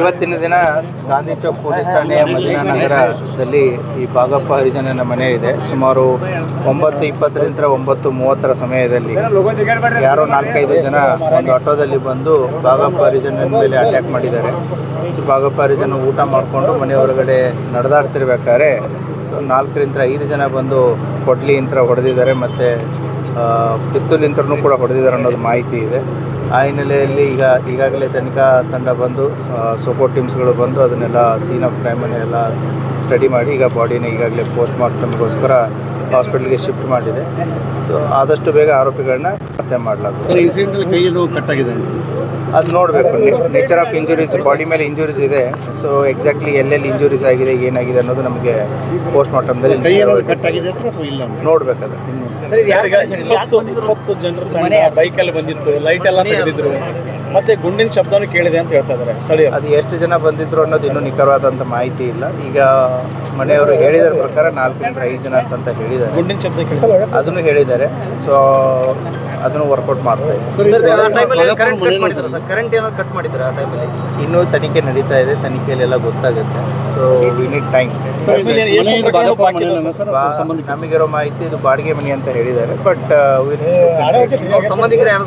ಇವತ್ತಿನ ದಿನ ಗಾಂಧಿ ಚೌಕ್ ಪೊಲೀಸ್ ಠಾಣೆಯ ಮದೀನಾ ನಗರದಲ್ಲಿ ಈ ಬಾಗಪ್ಪ ಹರಿಜನನ ಮನೆ ಇದೆ. ಸುಮಾರು ಒಂಬತ್ತು ಇಪ್ಪತ್ತರಿಂದ ಒಂಬತ್ತು ಮೂವತ್ತರ ಸಮಯದಲ್ಲಿ ಯಾರೋ ನಾಲ್ಕೈದು ಜನ ಒಂದು ಆಟೋದಲ್ಲಿ ಬಂದು ಬಾಗಪ್ಪ ಹರಿಜನನ ಮೇಲೆ ಅಟ್ಯಾಕ್ ಮಾಡಿದ್ದಾರೆ. ಸೊ ಬಾಗಪ್ಪ ಹರಿಜನ ಊಟ ಮಾಡಿಕೊಂಡು ಮನೆ ಹೊರಗಡೆ ನಡೆದಾಡ್ತಿರ್ಬೇಕಾದ್ರೆ ಸೊ ನಾಲ್ಕರಿಂದ ಐದು ಜನ ಬಂದು ಕೊಡ್ಲಿ ಯಂತ್ರ ಹೊಡೆದಿದ್ದಾರೆ. ಮತ್ತು ಪಿಸ್ತೂಲ್ ಯಂತ್ರನೂ ಕೂಡ ಹೊಡೆದಿದ್ದಾರೆ ಅನ್ನೋದು ಮಾಹಿತಿ ಇದೆ. ಆ ಹಿನ್ನೆಲೆಯಲ್ಲಿ ಈಗ ಈಗಾಗಲೇ ತನಿಖಾ ತಂಡ ಬಂದು ಸೋಪೋ ಟೀಮ್ಸ್ಗಳು ಬಂದು ಅದನ್ನೆಲ್ಲ ಸೀನ್ ಆಫ್ ಕ್ರೈಮನ್ನೆಲ್ಲ ಸ್ಟಡಿ ಮಾಡಿ, ಈಗ ಬಾಡಿನ ಈಗಾಗಲೇ ಪೋಸ್ಟ್ ಮಾರ್ಟಮ್ಗೋಸ್ಕರ ಹಾಸ್ಪಿಟ್ಲಿಗೆ ಶಿಫ್ಟ್ ಮಾಡಿದೆ. ಸೊ ಆದಷ್ಟು ಬೇಗ ಆರೋಪಿಗಳನ್ನ ಪತ್ತೆ ಮಾಡಲಾಗುತ್ತೆ ಕಟ್ಟಾಗಿದೆ ಅದು ನೋಡಬೇಕು. ನೇಚರ್ ಆಫ್ ಇಂಜುರೀಸ್ ಬಾಡಿ ಮೇಲೆ ಇಂಜುರೀಸ್ ಇದೆ. ಸೊ ಎಕ್ಸಾಕ್ಟ್ಲಿ ಎಲ್ಲೆಲ್ಲಿ ಇಂಜುರೀಸ್ ಆಗಿದೆ ಏನಾಗಿದೆ ಅನ್ನೋದು ನಮಗೆ ಪೋಸ್ಟ್ ಮಾರ್ಟಮ್ದಲ್ಲಿ ನೋಡಬೇಕು ನೋಡ್ಬೇಕಾದ್ರೆ ಇಪ್ಪತ್ತು ಇಪ್ಪತ್ತು ಜನರು ಬೈಕಲ್ಲಿ ಬಂದಿತ್ತು ಲೈಟ್ ಎಲ್ಲ ತೆಗೆದಿದ್ರು. ಮತ್ತೆ ಗುಂಡಿನ ಶಬ್ದನೂ ಕೇಳಿದೆ ಅಂತ ಹೇಳ್ತಾ ಇದ್ದಾರೆ ಸ್ಥಳೀಯ ಅದು ಎಷ್ಟು ಜನ ಬಂದಿದ್ರು ಅನ್ನೋದು ಇನ್ನೂ ನಿಖರವಾದಂತ ಮಾಹಿತಿ ಇಲ್ಲ. ಈಗ ಮನೆಯವರು ಹೇಳಿದ ಪ್ರಕಾರ ನಾಲ್ಕರಿಂದ ಐದು ಜನ ಅಂತ ಹೇಳಿದ್ದಾರೆ. ಗುಂಡಿನ ಶಬ್ದ ಕೇಳಿದೆ. ಅದನ್ನು ಹೇಳಿದ್ದಾರೆ. ಸೊ ಅದನ್ನು ವರ್ಕೌಟ್ ಮಾಡ್ತಾ ಇದ್ದಾರೆ. ಕರೆಂಟ್ ಏನಾದ್ರು ಕಟ್ ಮಾಡಿದ್ರ ಆ ಟೈಮಲ್ಲಿ ಇನ್ನೂ ತನಿಖೆ ನಡೀತಾ ಇದೆ. ತನಿಖೆಯಲ್ಲೆಲ್ಲ ಗೊತ್ತಾಗುತ್ತೆ. ಸೊ ಯುನಿಟ್ ಟೈಮ್ ನಮಗಿರೋ ಮಾಹಿತಿ ಇದು ಬಾಡಿಗೆ ಮನೆ ಅಂತ ಹೇಳಿದ್ದಾರೆ. ಬಟ್ ಸಂಬಂಧಿಕರು ಯಾರು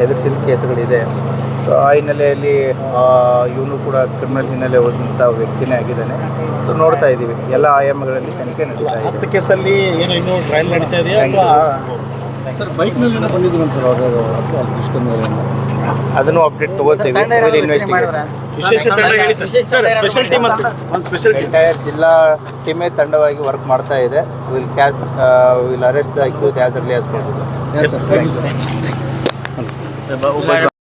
ಹೆದರ್ಸಿದ ಕೇಸುಗಳಿದೆ. ಸೊ ಆ ಹಿನ್ನೆಲೆಯಲ್ಲಿ ಇವನು ಕೂಡ ಕ್ರಿಮಿನಲ್ ಹಿನ್ನೆಲೆ ಹೋದಂಥ ವ್ಯಕ್ತಿನೇ ಆಗಿದ್ದಾನೆ. ಸೊ ನೋಡ್ತಾ ಇದ್ದೀವಿ. ಎಲ್ಲ ಆಯಾಮಗಳಲ್ಲಿ ತನಿಖೆ ನಡೀತಾ ಇದೆ. ಹತ್ತು ಕೇಸಲ್ಲಿ ಏನು ಇನ್ನೂ ಟ್ರಯಲ್ ನಡೀತಾ ಇದೆಯಾ ಸರ್ ಬೈಕ್ನಲ್ಲಿ ಬಂದಿದ್ರು ಸರ್ ಅವರು ಅದನ್ನು ಅಪ್ಡೇಟ್ ತಗೋತೀವಿ. ಎಂಟೈರ್ ಜಿಲ್ಲಾ ಟೀಮೇ ತಂಡವಾಗಿ ವರ್ಕ್ ಮಾಡ್ತಾ ಇದೆ. Will catch will arrest the accuse as early as possible 嗯，明白。